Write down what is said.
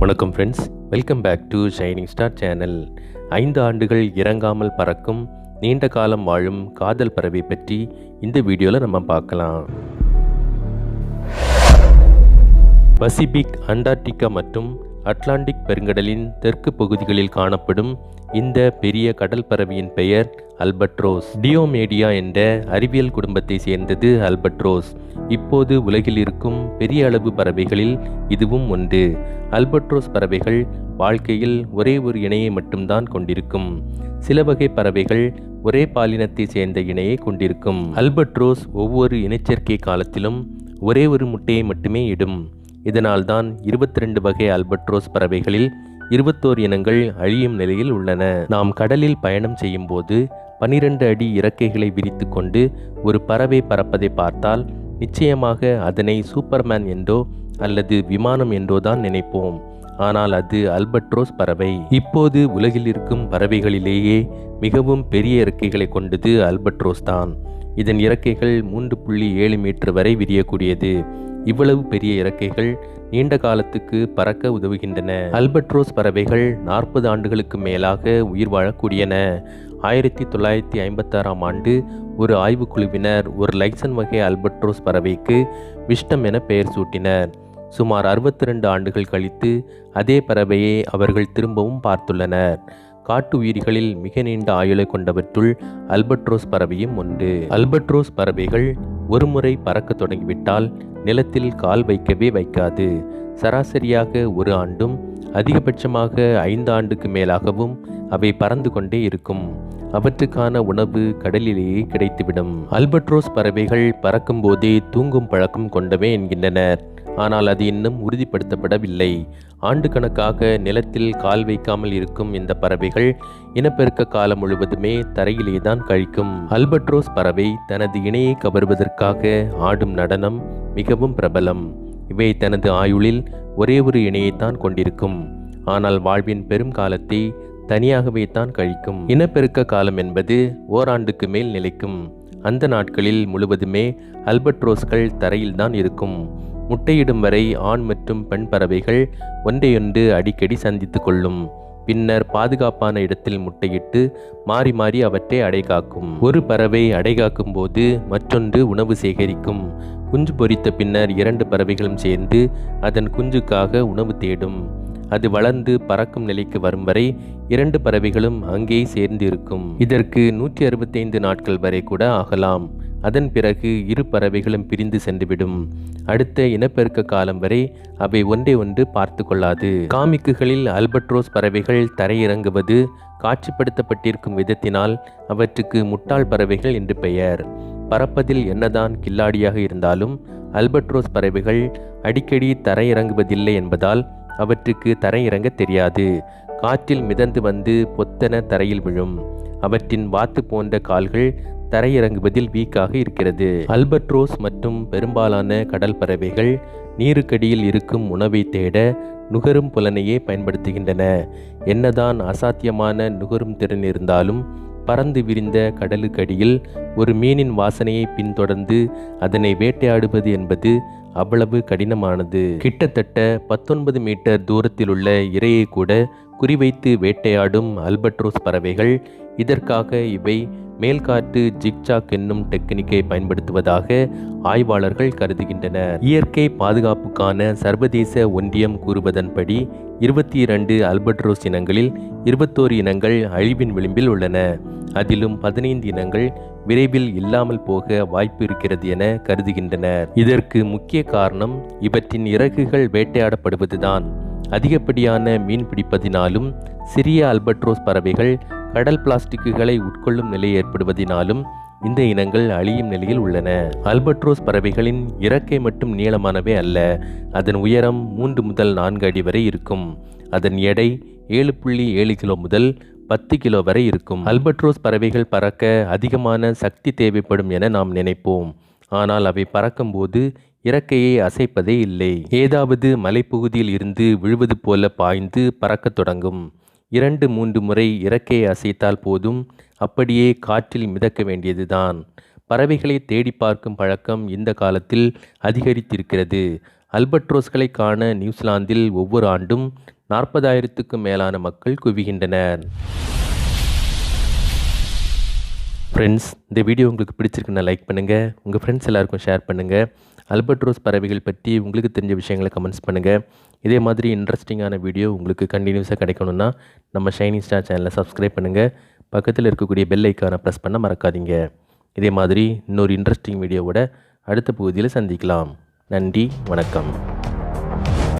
வணக்கம் friends welcome back to shining star channel ஐந்து ஆண்டுகள் இறங்காமல் பறக்கும் நீண்ட காலம் வாழும் காதல் பறவை பற்றி இந்த வீடியோவில் நம்ம பார்க்கலாம். பசிபிக் அண்டார்டிகா மற்றும் அட்லாண்டிக் பெருங்கடலின் தெற்கு பகுதிகளில் காணப்படும் இந்த பெரிய கடல் பறவையின் பெயர் அல்பட்ரோஸ். டியோமேடியா என்ற அறிவியல் குடும்பத்தை சேர்ந்தது அல்பட்ரோஸ். இப்போது உலகில் இருக்கும் பெரிய அளவு பறவைகளில் இதுவும் ஒன்று. அல்பட்ரோஸ் பறவைகள் வாழ்க்கையில் ஒரே ஒரு இணையை மட்டும்தான் கொண்டிருக்கும். சில வகை பறவைகள் ஒரே பாலினத்தை சேர்ந்த இணையை கொண்டிருக்கும். அல்பட்ரோஸ் ஒவ்வொரு இனச்சேர்க்கை காலத்திலும் ஒரே ஒரு முட்டையை மட்டுமே இடும். இதனால்தான் இருபத்தி ரெண்டு வகை அல்பட்ரோஸ் பறவைகளில் இருபத்தோரு இனங்கள் அழியும் நிலையில் உள்ளன. நாம் கடலில் பயணம் செய்யும் போது பனிரெண்டு அடி இறக்கைகளை விரித்து கொண்டு ஒரு பறவை பறப்பதை பார்த்தால் நிச்சயமாக அதனை சூப்பர்மேன் என்றோ அல்லது விமானம் என்றோ தான் நினைப்போம். ஆனால் அது அல்பட்ரோஸ் பறவை. இப்போது உலகில் இருக்கும் பறவைகளிலேயே மிகவும் பெரிய இறக்கைகளை கொண்டது அல்பட்ரோஸ் தான். இதன் இறக்கைகள் மூன்று புள்ளி ஏழு மீட்டர் வரை விரியக்கூடியது. இவ்வளவு பெரிய இறக்கைகள் நீண்ட காலத்துக்கு பறக்க உதவுகின்றன. அல்பட்ரோஸ் பறவைகள் நாற்பது ஆண்டுகளுக்கு மேலாக உயிர் வாழக்கூடியன. ஆயிரத்தி தொள்ளாயிரத்தி ஐம்பத்தாறாம் ஆண்டு ஒரு ஆய்வுக்குழுவினர் ஒரு லைசன் வகை அல்பட்ரோஸ் பறவைக்கு விஷ்டம் என பெயர் சூட்டினர். சுமார் அறுபத்தி ரெண்டு ஆண்டுகள் கழித்து அதே பறவையை அவர்கள் திரும்பவும் பார்த்துள்ளனர். காட்டு உயிரிகளில் மிக நீண்ட ஆயுளை கொண்டவற்றுள் அல்பட்ரோஸ் பறவையும் ஒன்று அல்பட்ரோஸ் பறவைகள் ஒருமுறை பறக்க தொடங்கிவிட்டால் நிலத்தில் கால் வைக்கவே வைக்காது. சராசரியாக ஒரு ஆண்டும் அதிகபட்சமாக ஐந்து ஆண்டுக்கு மேலாகவும் அவை பறந்து கொண்டே இருக்கும். அவற்றுக்கான உணவு கடலிலேயே கிடைத்துவிடும். அல்பட்ரோஸ் பறவைகள் பறக்கும்போதே தூங்கும் பழக்கம் கொண்டவை என்கின்றனர். ஆனால் அது இன்னும் உறுதிப்படுத்தப்படவில்லை. ஆண்டு கணக்காக நிலத்தில் கால் வைக்காமல் இருக்கும் இந்த பறவைகள் இனப்பெருக்க காலம் முழுவதுமே தரையிலே தான் கழிக்கும். அல்பட்ரோஸ் பறவை தனது இணையை கவர்வதற்காக ஆடும் நடனம் மிகவும் பிரபலம். இவை தனது ஆயுளில் ஒரே ஒரு இணையைத்தான் கொண்டிருக்கும். ஆனால் வாழ்வின் பெரும் காலத்தை தனியாகவே தான் கழிக்கும். இனப்பெருக்க காலம் என்பது ஓராண்டுக்கு மேல் நிலைக்கும். அந்த நாட்களில் முழுவதுமே அல்பட்ரோஸ்கள் தரையில்தான் இருக்கும். முட்டையிடும் வரை ஆண் மற்றும் பெண் பறவைகள் ஒன்றையொன்று அடிக்கடி சந்தித்து கொள்ளும். பின்னர் பாதுகாப்பான இடத்தில் முட்டையிட்டு மாறி மாறி அவற்றை அடைகாக்கும். ஒரு பறவை அடைகாக்கும் போது மற்றொன்று உணவு சேகரிக்கும். குஞ்சு பொரித்த பின்னர் இரண்டு பறவைகளும் சேர்ந்து அதன் குஞ்சுக்காக உணவு தேடும். அது வளர்ந்து பறக்கும் நிலைக்கு வரும் வரை இரண்டு பறவைகளும் அங்கே சேர்ந்து இருக்கும் இதற்கு நூற்றி அறுபத்தைந்து நாட்கள் வரை கூட ஆகலாம். அதன் பிறகு இரு பறவைகளும் பிரிந்து சென்றுவிடும். அடுத்த இனப்பெருக்க காலம் வரை அவை ஒன்றை ஒன்று பார்த்து கொள்ளாது காமிக்குகளில் அல்பட்ரோஸ் பறவைகள் தரையிறங்குவது காட்சிப்படுத்தப்பட்டிருக்கும் விதத்தினால் அவற்றுக்கு முட்டாள் பறவைகள் என்று பெயர். பறப்பதில் என்னதான் கில்லாடியாக இருந்தாலும் அல்பட்ரோஸ் பறவைகள் அடிக்கடி தரையிறங்குவதில்லை என்பதால் அவற்றுக்கு தரையிறங்க தெரியாது. காற்றில் மிதந்து வந்து பொத்தன தரையில் விழும். அவற்றின் வாத்து போன்ற கால்கள் தரையிறங்குவதில் வீக்காக இருக்கிறது. அல்பட்ரோஸ் மற்றும் பெரும்பாலான கடல் பறவைகள் நீருக்கடியில் இருக்கும் உணவை தேட நுகரும் புலனையே பயன்படுத்துகின்றன. என்னதான் அசாத்தியமான நுகரும் திறன் இருந்தாலும் பறந்து விரிந்த கடலுக்கடியில் ஒரு மீனின் வாசனையை பின்தொடர்ந்து அதனை வேட்டையாடுவது என்பது அவ்வளவு கடினமானது. கிட்டத்தட்ட பத்தொன்பது மீட்டர் தூரத்தில் உள்ள இரையை கூட குறிவைத்து வேட்டையாடும் அல்பட்ரோஸ் பறவைகள் இதற்காக இவை மேல்காற்று ஜிக்ஜாக் என்னும் டெக்னிக்கை பயன்படுத்துவதாக ஆய்வாளர்கள் கருதுகின்றனர். இயற்கை பாதுகாப்புக்கான சர்வதேச ஒன்றியம் கூறுவதன்படி இருபத்தி இரண்டு அல்பட்ரோஸ் இனங்களில் இருபத்தோரு இனங்கள் அழிவின் விளிம்பில் உள்ளன. அதிலும் பதினைந்து இனங்கள் விரைவில் இல்லாமல் போக வாய்ப்பு இருக்கிறது என கருதுகின்றனர். இதற்கு முக்கிய காரணம் இவற்றின் இறகுகள் வேட்டையாடப்படுவதுதான். அதிகப்படியான மீன் பிடிப்பதினாலும் சிறிய அல்பட்ரோஸ் பறவைகள் கடல் பிளாஸ்டிக்குகளை உட்கொள்ளும் நிலை ஏற்படுவதினாலும் இந்த இனங்கள் அழியும் நிலையில் உள்ளன. அல்பட்ரோஸ் பறவைகளின் இறக்கை மட்டும் நீளமானவை அல்ல அதன் உயரம் மூன்று முதல் நான்கு அடி வரை இருக்கும். அதன் எடை ஏழு புள்ளி ஏழு கிலோ முதல் பத்து கிலோ வரை இருக்கும். அல்பட்ரோஸ் பறவைகள் பறக்க அதிகமான சக்தி தேவைப்படும் என நாம் நினைப்போம். ஆனால் அவை பறக்கும்போது இறக்கையை அசைப்பதே இல்லை. ஏதாவது மலைப்பகுதியில் இருந்து விழுவது போல பாய்ந்து பறக்கத் தொடங்கும். இரண்டு மூன்று முறை இறக்கையை அசைத்தால் போதும். அப்படியே காற்றில் மிதக்க வேண்டியதுதான். பறவைகளை தேடி பார்க்கும் பழக்கம் இந்த காலத்தில் அதிகரித்திருக்கிறது. அல்பட்ரோஸ்களை காண நியூசிலாந்தில் ஒவ்வொரு ஆண்டும் நாற்பதாயிரத்துக்கும் மேலான மக்கள் குவிகின்றனர். ஃப்ரெண்ட்ஸ் இந்த வீடியோ உங்களுக்கு பிடிச்சிருக்குன்னா லைக் பண்ணுங்கள் உங்கள் ஃப்ரெண்ட்ஸ் எல்லாருக்கும் ஷேர் பண்ணுங்கள் அல்பட்ரோஸ் பறவைகள் பற்றி உங்களுக்கு தெரிஞ்ச விஷயங்களை கமெண்ட்ஸ் பண்ணுங்கள் இதே மாதிரி இன்ட்ரெஸ்டிங்கான வீடியோ உங்களுக்கு கண்டினியூஸாக கிடைக்கணும்னா நம்ம ஷைனிங் ஸ்டார் சேனலை சப்ஸ்கிரைப் பண்ணுங்கள் பக்கத்தில் இருக்கக்கூடிய பெல் ஐக்கானை ப்ரெஸ் பண்ண மறக்காதீங்க. இதே மாதிரி இன்னொரு இன்ட்ரெஸ்டிங் வீடியோவோட அடுத்த பகுதியில் சந்திக்கலாம். நன்றி வணக்கம்.